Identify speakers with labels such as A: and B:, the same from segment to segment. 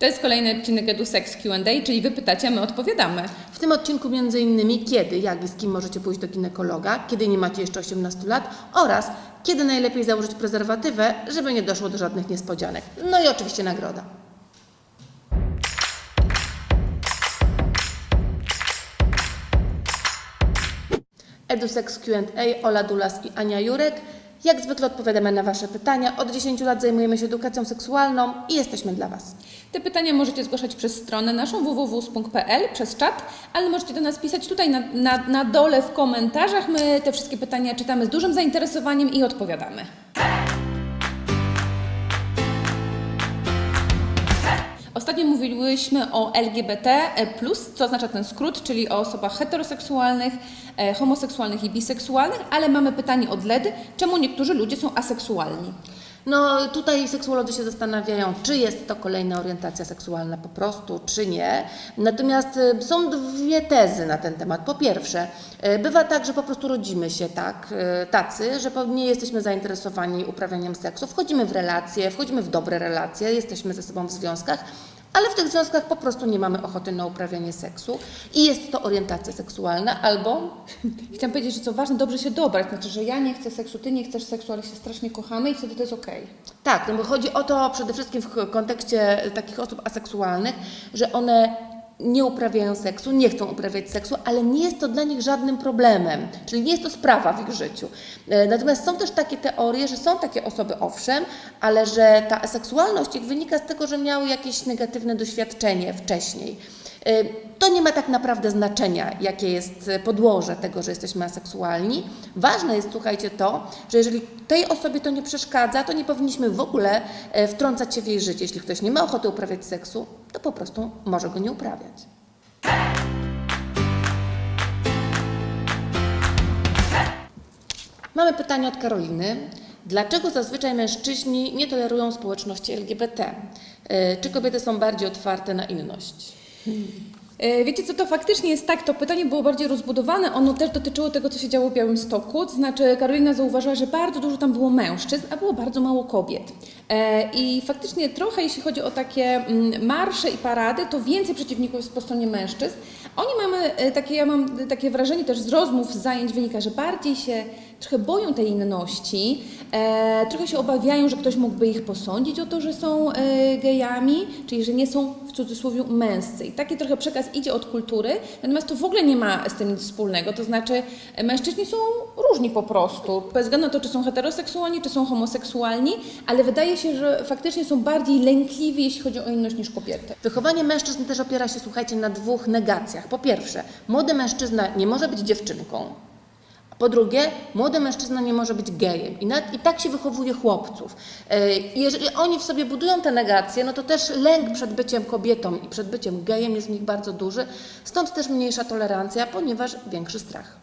A: To jest kolejny odcinek EduSex Q&A, czyli wy pytacie, my odpowiadamy.
B: W tym odcinku innymi kiedy, jak i z kim możecie pójść do ginekologa, kiedy nie macie jeszcze 18 lat oraz kiedy najlepiej założyć prezerwatywę, żeby nie doszło do żadnych niespodzianek. No i oczywiście nagroda. EduSex Q&A, Ola Dulas i Ania Jurek. Jak zwykle odpowiadamy na Wasze pytania. Od 10 lat zajmujemy się edukacją seksualną i jesteśmy dla Was.
A: Te pytania możecie zgłaszać przez stronę naszą www.spunk.pl, przez czat, ale możecie do nas pisać tutaj na, na, na dole w komentarzach. My te wszystkie pytania czytamy z dużym zainteresowaniem i odpowiadamy. Ostatnio mówiłyśmy o LGBT, co oznacza ten skrót, czyli o osobach heteroseksualnych, e, homoseksualnych i biseksualnych, ale mamy pytanie od LED, czemu niektórzy ludzie są aseksualni?
B: No tutaj seksuolodzy się zastanawiają, czy jest to kolejna orientacja seksualna po prostu, czy nie. Natomiast y, są dwie tezy na ten temat. Po pierwsze, bywa tak, że po prostu rodzimy się tak, tacy, że nie jesteśmy zainteresowani uprawianiem seksu. Wchodzimy w relacje, wchodzimy w dobre relacje, jesteśmy ze sobą w związkach, ale w tych związkach po prostu nie mamy ochoty na uprawianie seksu i jest to orientacja seksualna albo
A: Chciałam powiedzieć, że co ważne, dobrze się dobrać. Znaczy, że ja nie chcę seksu, ty nie chcesz seksu, ale się strasznie kochamy i wtedy to jest okej.
B: Tak, no bo chodzi o to przede wszystkim w kontekście takich osób aseksualnych, że one nie uprawiają seksu, nie chcą uprawiać seksu, ale nie jest to dla nich żadnym problemem, czyli nie jest to sprawa w ich życiu. E, Natomiast są też takie teorie, że są takie osoby, owszem, ale że ta aseksualność ich wynika z tego, że miały jakieś negatywne doświadczenie wcześniej. E, To nie ma tak naprawdę znaczenia, jakie jest e, podłoże tego, że jesteśmy aseksualni. Ważne jest, słuchajcie, to, że jeżeli tej osobie to nie przeszkadza, to nie powinniśmy w ogóle e, wtrącać się w jej życie. Jeśli ktoś nie ma ochoty uprawiać seksu, to po prostu może go nie uprawiać. Mamy pytanie od Karoliny. Dlaczego zazwyczaj mężczyźni nie tolerują społeczności LGBT? Czy kobiety są bardziej otwarte na inność?
A: E, Wiecie co, to faktycznie jest tak, to pytanie było bardziej rozbudowane, ono też dotyczyło tego, co się działo w Białymstoku, to znaczy Karolina zauważyła, że bardzo dużo tam było mężczyzn, a było bardzo mało kobiet. E, I faktycznie trochę, jeśli chodzi o takie mm, marsze i parady, to więcej przeciwników jest po stronie mężczyzn. Oni mamy e, takie, ja mam takie wrażenie też z rozmów, z zajęć wynika, że bardziej się trochę boją tej inności, e, trochę się obawiają, że ktoś mógłby ich posądzić o to, że są e, gejami, czyli że nie są w cudzysłowie męscy. I taki trochę przekaz idzie od kultury, natomiast to w ogóle nie ma z tym nic wspólnego. To znaczy, mężczyźni są różni po prostu, bez względu na to, czy są heteroseksualni, czy są homoseksualni, ale wydaje się, że faktycznie są bardziej lękliwi, jeśli chodzi o inność niż kobiety.
B: Wychowanie mężczyzn też opiera się, słuchajcie, na dwóch negacjach. Po pierwsze, młody mężczyzna nie może być dziewczynką. Po drugie, młody mężczyzna nie może być gejem. I, I tak się wychowuje chłopców. E, Jeżeli oni w sobie budują te negacje, no to też lęk przed byciem kobietą i przed byciem gejem jest w nich bardzo duży. Stąd też mniejsza tolerancja, ponieważ większy strach.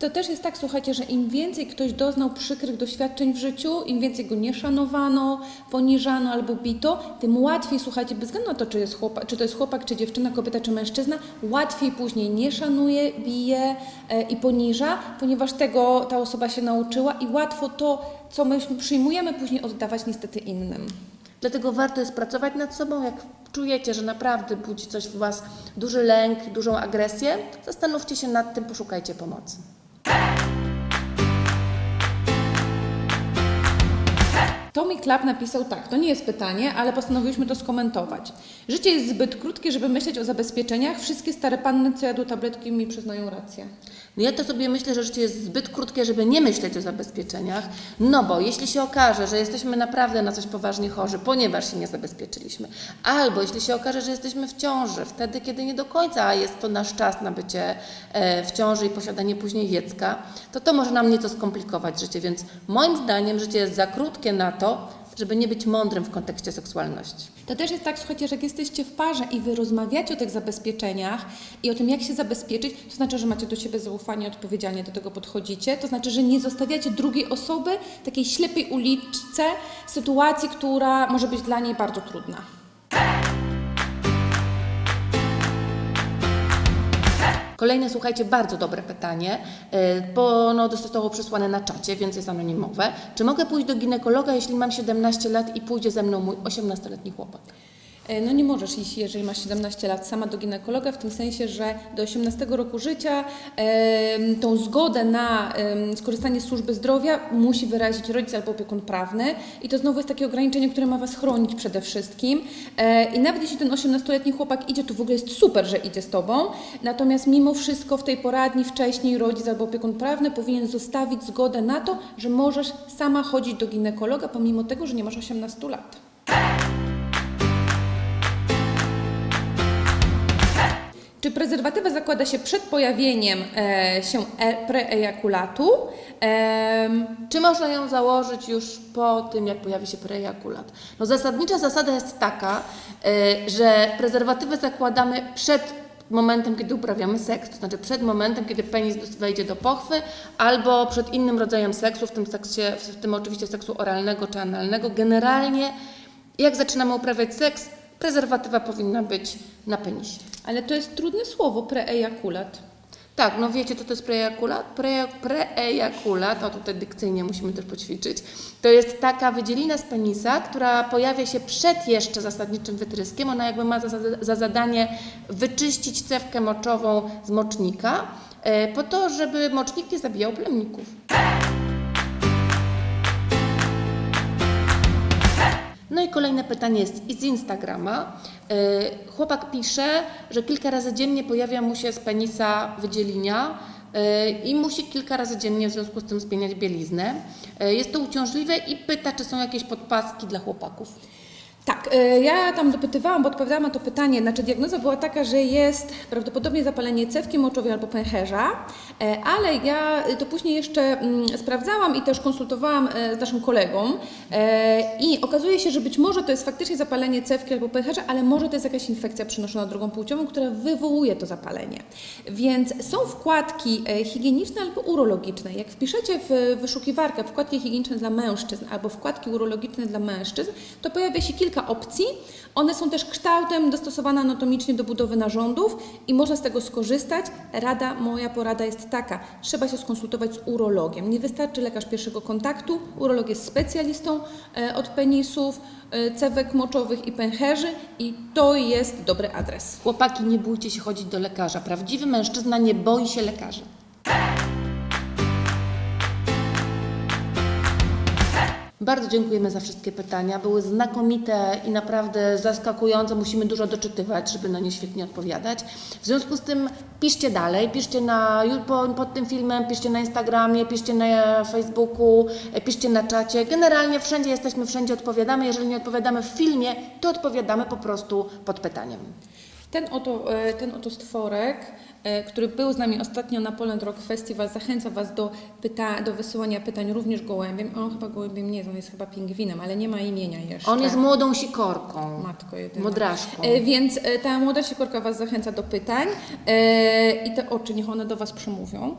A: To też jest tak, słuchajcie, że im więcej ktoś doznał przykrych doświadczeń w życiu, im więcej go nie szanowano, poniżano albo bito, tym łatwiej, słuchajcie, bez względu na to, czy, jest chłopak, czy to jest chłopak, czy dziewczyna, kobieta, czy mężczyzna, łatwiej później nie szanuje, bije e, i poniża, ponieważ tego ta osoba się nauczyła i łatwo to, co my przyjmujemy, później oddawać niestety innym.
B: Dlatego warto jest pracować nad sobą. Jak czujecie, że naprawdę budzi coś w Was duży lęk, dużą agresję, zastanówcie się nad tym, poszukajcie pomocy. Hey!
A: Tommy Club napisał tak, to nie jest pytanie, ale postanowiliśmy to skomentować. Życie jest zbyt krótkie, żeby myśleć o zabezpieczeniach. Wszystkie stare panny, co jadły tabletki, mi przyznają rację.
B: No ja to sobie myślę, że życie jest zbyt krótkie, żeby nie myśleć o zabezpieczeniach, no bo jeśli się okaże, że jesteśmy naprawdę na coś poważnie chorzy, ponieważ się nie zabezpieczyliśmy, albo jeśli się okaże, że jesteśmy w ciąży, wtedy, kiedy nie do końca jest to nasz czas na bycie e, w ciąży i posiadanie później dziecka, to to może nam nieco skomplikować życie, więc moim zdaniem życie jest za krótkie na to, żeby nie być mądrym w kontekście seksualności.
A: To też jest tak, słuchajcie, że jak jesteście w parze i wy rozmawiacie o tych zabezpieczeniach i o tym, jak się zabezpieczyć, to znaczy, że macie do siebie zaufanie, odpowiedzialnie do tego podchodzicie. To znaczy, że nie zostawiacie drugiej osoby takiej ślepej uliczce sytuacji, która może być dla niej bardzo trudna.
B: Kolejne, słuchajcie, bardzo dobre pytanie, e, bo ono zostało przysłane na czacie, więc jest anonimowe. Czy mogę pójść do ginekologa, jeśli mam 17 lat i pójdzie ze mną mój 18-letni chłopak?
A: E, No nie możesz iść, jeżeli masz 17 lat, sama do ginekologa, w tym sensie, że do 18 roku życia tą zgodę na skorzystanie z służby zdrowia musi wyrazić rodzic albo opiekun prawny i to znowu jest takie ograniczenie, które ma Was chronić przede wszystkim. E, I nawet jeśli ten 18-letni chłopak idzie, to w ogóle jest super, że idzie z Tobą, natomiast mimo wszystko w tej poradni wcześniej rodzic albo opiekun prawny powinien zostawić zgodę na to, że możesz sama chodzić do ginekologa, pomimo tego, że nie masz 18 lat. Czy prezerwatywę zakłada się przed pojawieniem e, się e, preejakulatu? Em,
B: Czy można ją założyć już po tym, jak pojawi się prejakulat? No zasadnicza zasada jest taka, y, że prezerwatywę zakładamy przed momentem, kiedy uprawiamy seks, to znaczy przed momentem, kiedy penis wejdzie do pochwy, albo przed innym rodzajem seksu, w tym, seksie, w tym oczywiście seksu oralnego czy analnego. Generalnie, jak zaczynamy uprawiać seks, prezerwatywa powinna być na penisie.
A: Ale to jest trudne słowo, preejakulat.
B: Tak, no wiecie, co to jest preejakulat? Pre, preejakulat, o tutaj dykcyjnie musimy też poćwiczyć, to jest taka wydzielina z penisa, która pojawia się przed jeszcze zasadniczym wytryskiem. Ona jakby ma za, za zadanie wyczyścić cewkę moczową z mocznika, e, po to, żeby mocznik nie zabijał plemników. No i kolejne pytanie jest z Instagrama. Yy, Chłopak pisze, że kilka razy dziennie pojawia mu się z penisa wydzielinia yy, i musi kilka razy dziennie w związku z tym zmieniać bieliznę. Yy, Jest to uciążliwe i pyta, czy są jakieś podpaski dla chłopaków.
A: Tak, e, ja tam dopytywałam, bo odpowiadałam na to pytanie. Znaczy, diagnoza była taka, że jest prawdopodobnie zapalenie cewki moczowej albo pęcherza, e, ale ja to później jeszcze mm, sprawdzałam i też konsultowałam e, z naszym kolegą. I okazuje się, że być może to jest faktycznie zapalenie cewki albo pęcherza, ale może to jest jakaś infekcja przenoszona drogą płciową, która wywołuje to zapalenie. Więc są wkładki higieniczne albo urologiczne. Jak wpiszecie w wyszukiwarkę wkładki higieniczne dla mężczyzn albo wkładki urologiczne dla mężczyzn, to pojawia się kilka opcji. One są też kształtem dostosowane anatomicznie do budowy narządów i można z tego skorzystać. Rada, moja porada jest taka: trzeba się skonsultować z urologiem. Nie wystarczy lekarz pierwszego kontaktu. Urolog jest specjalistą e, od penisów, e, cewek moczowych i pęcherzy i to jest dobry adres.
B: Chłopaki, nie bójcie się chodzić do lekarza. Prawdziwy mężczyzna nie boi się lekarzy. Bardzo dziękujemy za wszystkie pytania. Były znakomite i naprawdę zaskakujące. Musimy dużo doczytywać, żeby na nie świetnie odpowiadać. W związku z tym piszcie dalej, piszcie na, pod tym filmem, piszcie na Instagramie, piszcie na Facebooku, e, piszcie na czacie. Generalnie wszędzie jesteśmy, wszędzie odpowiadamy. Jeżeli nie odpowiadamy w filmie, to odpowiadamy po prostu pod pytaniem.
A: Ten oto, e, ten oto stworek, e, który był z nami ostatnio na Poland Rock Festival, zachęca Was do, pyta- do wysyłania pytań również gołębiem. On chyba gołębiem nie jest, on jest chyba pingwinem, ale nie ma imienia jeszcze.
B: On jest młodą sikorką.
A: Matko jedyna.
B: Modraszką.
A: E, Więc ta młoda sikorka Was zachęca do pytań i te oczy, niech one do Was przemówią.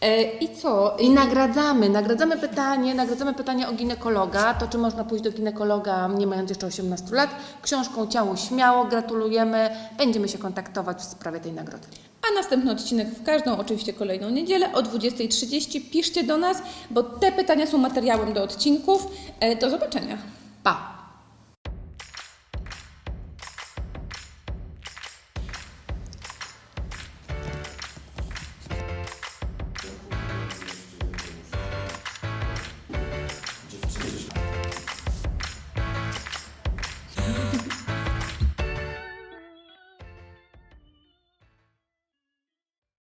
A: E, I co?
B: I nagradzamy, nagradzamy pytanie, nagradzamy pytanie o ginekologa, to czy można pójść do ginekologa nie mając jeszcze 18 lat. Książką Ciało śmiało, gratulujemy, będziemy się kontaktować w sprawie tej nagrody.
A: A następny odcinek w każdą, oczywiście kolejną niedzielę o 20.30. Piszcie do nas, bo te pytania są materiałem do odcinków. E, Do zobaczenia.
B: Pa!